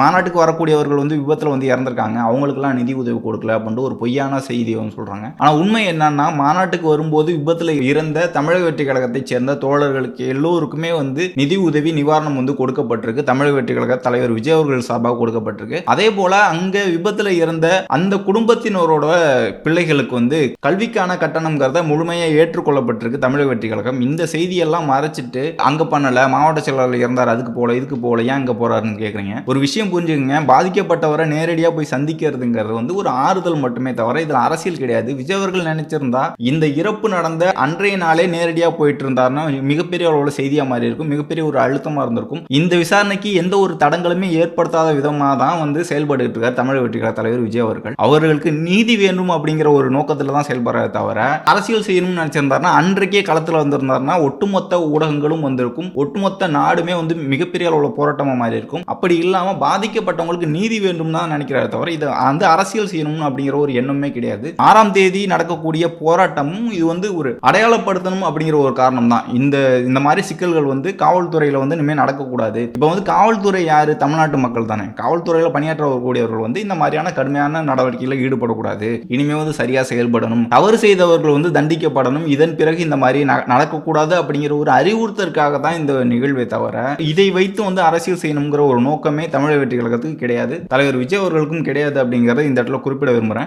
மாநாட்டுக்கு வரக்கூடியவர்கள் வந்து விபத்தில் வந்து இறந்திருக்காங்க. அவங்களுக்குலாம் நிதி உதவி கொடுக்கல அப்படின்ட்டு ஒரு பொய்யான செய்தி வந்து சொல்கிறாங்க ஆனால் உண்மை என்னன்னா மாநாட்டுக்கு வரும்போது விபத்தில் இறந்த தமிழக வெற்றி கழகத்தைச் சேர்ந்த தோழர்களுக்கு எல்லோருக்குமே வந்து நிதி உதவி நிவாரணம் வந்து கொடுக்கப்பட்டிருக்கு. தமிழக வெற்றி கழக தலைவர் விஜய் அவர்கள் சார்பாக கொடுக்கப்பட்டிருக்கு. அதே போல அங்கே விபத்தில் இறந்த அந்த குடும்பத்தினரோட பிள்ளைகளுக்கு வந்து கல்விக்கான கட்டணம்ங்கிறத முழுமையாக ஏற்றுக்கொள்ளப்பட்டிருக்கு தமிழக வெற்றி கழகம். இந்த செய்தியெல்லாம் மறைச்சிட்டு அங்கே பண்ணலை மாவட்ட செயலாளர் இறந்தார் அதுக்கு போல இதுக்கு போல ஏன் அங்கே போறாருன்னு கேட்குறீங்க ஒரு விஷயம் புரிஞ்சுக்கங்க. பாதிக்கப்பட்டவரை நேரடியாக போய் சந்திக்கிறதுங்கிறது வந்து ஒரு ஆறுதல் மட்டுமே தவிர இதில் அரசியல் கிடையாது. விஜய் அவர்கள் நினைச்சிருந்தா இந்த இறப்பு நடந்த அன்றைய நாளே நேரடியாக போயிட்டு இருந்தாருன்னா மிகப்பெரிய அளவுல செய்தியாக மாறி இருக்கும் மிகப்பெரிய ஒரு அழுத்தமாக இருந்திருக்கும். இந்த விசாரணைக்கு எந்த ஒரு தடங்களுமே ஏற்படுத்தாத விதமாக தான் வந்து செயல்பட்டு இருக்கார் தமிழக வெற்றி தலைவர் விஜய் அவர்கள். அவர்களுக்கு நீதி வேண்டும் அப்படிங்கிற ஒரு நோக்கத்தில் தான் செயல்படுறத தவிர அரசியல் செய்யணும்னு நினைச்சிருந்தாருன்னா அன்றைக்கே களத்தில் வந்திருந்தாருன்னா ஒட்டுமொத்த ஊடகங்களும் வந்திருக்கும். ஒட்டுமொத்த நாடுமே வந்து மிகப்பெரிய அளவில் போராட்டமாக மாறி இருக்கும் அப்படி இல்லாமல் பாதிக்கப்பட்டவங்களுக்கு நீதி வேண்டும் தான் நினைக்கிறாரு தவிர இது அந்த அரசியல் செய்யணும்னு அப்படிங்கிற ஒரு எண்ணமே கிடையாது. ஆறாம் தேதி நடக்கக்கூடிய போராட்டமும் இது வந்து ஒரு அடையாளப்படுத்தணும் அப்படிங்கிற ஒரு காரணம் தான். இந்த இந்த மாதிரி சிக்கல்கள் வந்து காவல்துறையில வந்து இனிமேல் நடக்கக்கூடாது. இப்போ வந்து காவல்துறை யாரு? தமிழ்நாட்டு மக்கள் தானே. காவல்துறையில பணியாற்றக்கூடியவர்கள் வந்து இந்த மாதிரியான கடுமையான நடவடிக்கையில் ஈடுபடக்கூடாது. இனிமே வந்து சரியா செயல்படணும். தவறு செய்தவர்கள் வந்து தண்டிக்கப்படணும். இதன் பிறகு இந்த மாதிரி ந- நடக்கக்கூடாது அப்படிங்கிற ஒரு அறிவுறுத்தலுக்காக தான் இந்த நிகழ்வே தவிர இதை வைத்து வந்து அரசியல் செய்யணுங்கிற ஒரு நோக்கமே தமிழக வெற்றி கழகத்துக்கு கிடையாது. தலைவர் விஜய் அவர்களுக்கும் கிடையாது அப்படிங்கறத இந்த இடத்துல குறிப்பிட விரும்புறேன்.